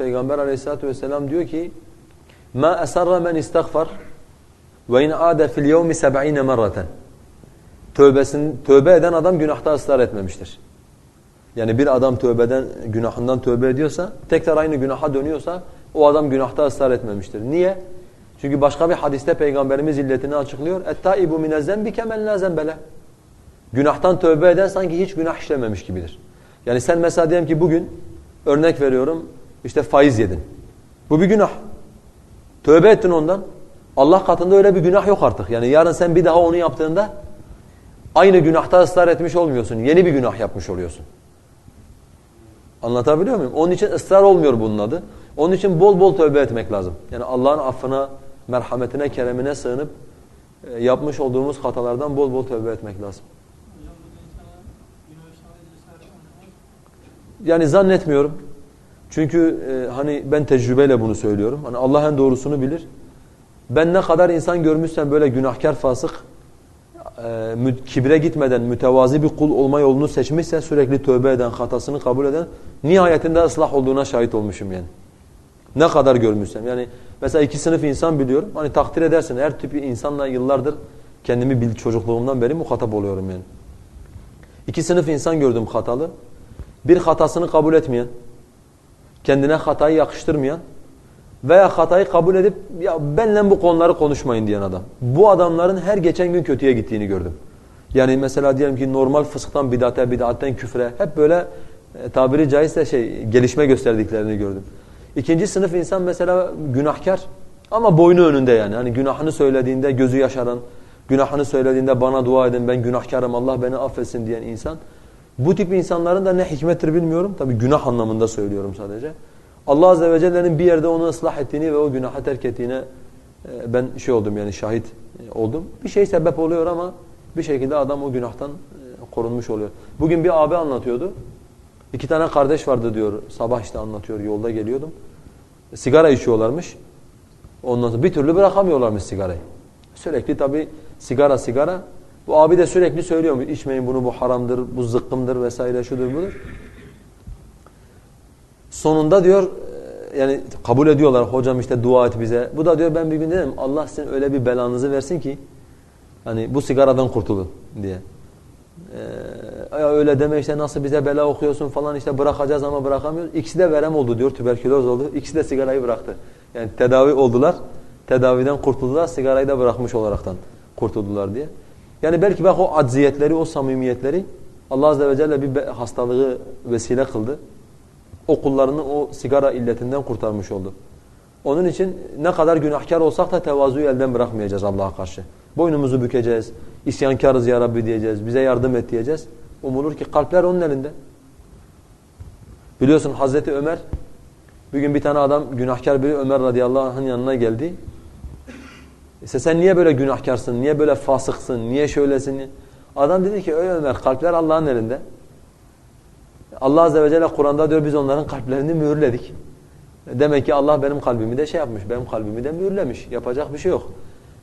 Peygamber aleyhissalatu vesselam diyor ki esarra men istagfar ve in ade fil yevmi 70 merraten. Tövbesin tövbe eden adam günahta ısrar etmemiştir. Yani bir adam tövbeden günahından tövbe ediyorsa, tekrar aynı günaha dönüyorsa o adam günahta ısrar etmemiştir. Niye? Çünkü başka bir hadiste peygamberimiz illetini açıklıyor. Et-taibu minez-zenbi kemen la zembele. Günahtan tövbe eden sanki hiç günah işlememiş gibidir. Yani sen mesela diyelim ki bugün örnek veriyorum işte faiz yedin. Bu bir günah. Tövbe ettin ondan. Allah katında öyle bir günah yok artık. Yani yarın sen bir daha onu yaptığında aynı günahta ısrar etmiş olmuyorsun. Yeni bir günah yapmış oluyorsun. Anlatabiliyor muyum? Onun için ısrar olmuyor bunun adı. Onun için bol bol tövbe etmek lazım. Yani Allah'ın affına, merhametine, keremine sığınıp e, yapmış olduğumuz hatalardan bol bol tövbe etmek lazım. Yani zannetmiyorum. Çünkü e, hani ben tecrübeyle bunu söylüyorum. Hani Allah en doğrusunu bilir. Ben ne kadar insan görmüşsem böyle günahkar fasık, e, kibre gitmeden mütevazi bir kul olma yolunu seçmişse sürekli tövbe eden, hatasını kabul eden nihayetinde ıslah olduğuna şahit olmuşum yani. Ne kadar görmüşsem. Yani mesela iki sınıf insan biliyorum. Hani takdir edersin her tip insanla yıllardır kendimi bil çocukluğumdan beri muhatap oluyorum yani. İki sınıf insan gördüm hatalı. Bir hatasını kabul etmeyen, kendine hatayı yakıştırmayan veya hatayı kabul edip ya benle bu konuları konuşmayın diyen adam. Bu adamların her geçen gün kötüye gittiğini gördüm. Yani mesela diyelim ki normal fısktan bidate, bidatten küfre hep böyle e, tabiri caizse şey gelişme gösterdiklerini gördüm. İkinci sınıf insan mesela günahkar ama boynu önünde yani. Hani günahını söylediğinde gözü yaşaran, günahını söylediğinde bana dua edin ben günahkarım Allah beni affetsin diyen insan. Bu tip insanların da ne hikmettir bilmiyorum. Tabi günah anlamında söylüyorum sadece. Allah Azze ve Celle'nin bir yerde onu ıslah ettiğini ve o günaha terk ettiğine e, ben şey oldum yani şahit e, oldum. Bir şey sebep oluyor ama bir şekilde adam o günahtan e, korunmuş oluyor. Bugün bir abi anlatıyordu. İki tane kardeş vardı diyor. Sabah işte anlatıyor yolda geliyordum. Sigara içiyorlarmış. Ondan sonra bir türlü bırakamıyorlarmış sigarayı. Sürekli tabi sigara sigara. Bu abi de sürekli söylüyor içmeyin bunu bu haramdır, bu zıkkımdır vesaire şudur budur. Sonunda diyor e, yani kabul ediyorlar hocam işte dua et bize. Bu da diyor ben bir gün dedim Allah sizin öyle bir belanızı versin ki hani bu sigaradan kurtulun diye. Ee, öyle deme işte nasıl bize bela okuyorsun falan işte bırakacağız ama bırakamıyoruz. İkisi de verem oldu diyor tüberküloz oldu. İkisi de sigarayı bıraktı. Yani tedavi oldular. Tedaviden kurtuldular. Sigarayı da bırakmış olaraktan kurtuldular diye. Yani belki bak o acziyetleri, o samimiyetleri Allah Azze ve Celle bir hastalığı vesile kıldı. O kullarını o sigara illetinden kurtarmış oldu. Onun için ne kadar günahkar olsak da tevazuyu elden bırakmayacağız Allah'a karşı. Boynumuzu bükeceğiz, isyankarız ya Rabbi diyeceğiz, bize yardım et diyeceğiz. Umulur ki kalpler onun elinde. Biliyorsun Hazreti Ömer, bir gün bir tane adam günahkar biri Ömer radıyallahu anh'ın yanına geldi. İşte sen niye böyle günahkarsın, niye böyle fasıksın, niye şöylesin? Adam dedi ki öyle Ömer kalpler Allah'ın elinde. Allah Azze ve Celle Kur'an'da diyor biz onların kalplerini mühürledik. Demek ki Allah benim kalbimi de şey yapmış, benim kalbimi de mühürlemiş. Yapacak bir şey yok.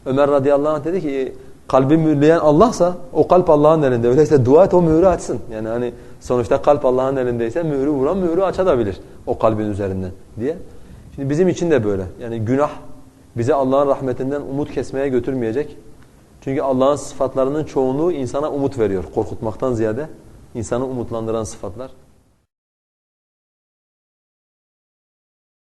Ömer radıyallahu anh dedi ki kalbi mühürleyen Allah'sa o kalp Allah'ın elinde. Öyleyse dua et o mühürü açsın. Yani hani sonuçta kalp Allah'ın elindeyse mühürü vuran mühürü açabilir o kalbin üzerinden diye. Şimdi bizim için de böyle. Yani günah bizi Allah'ın rahmetinden umut kesmeye götürmeyecek. Çünkü Allah'ın sıfatlarının çoğunluğu insana umut veriyor. Korkutmaktan ziyade insanı umutlandıran sıfatlar.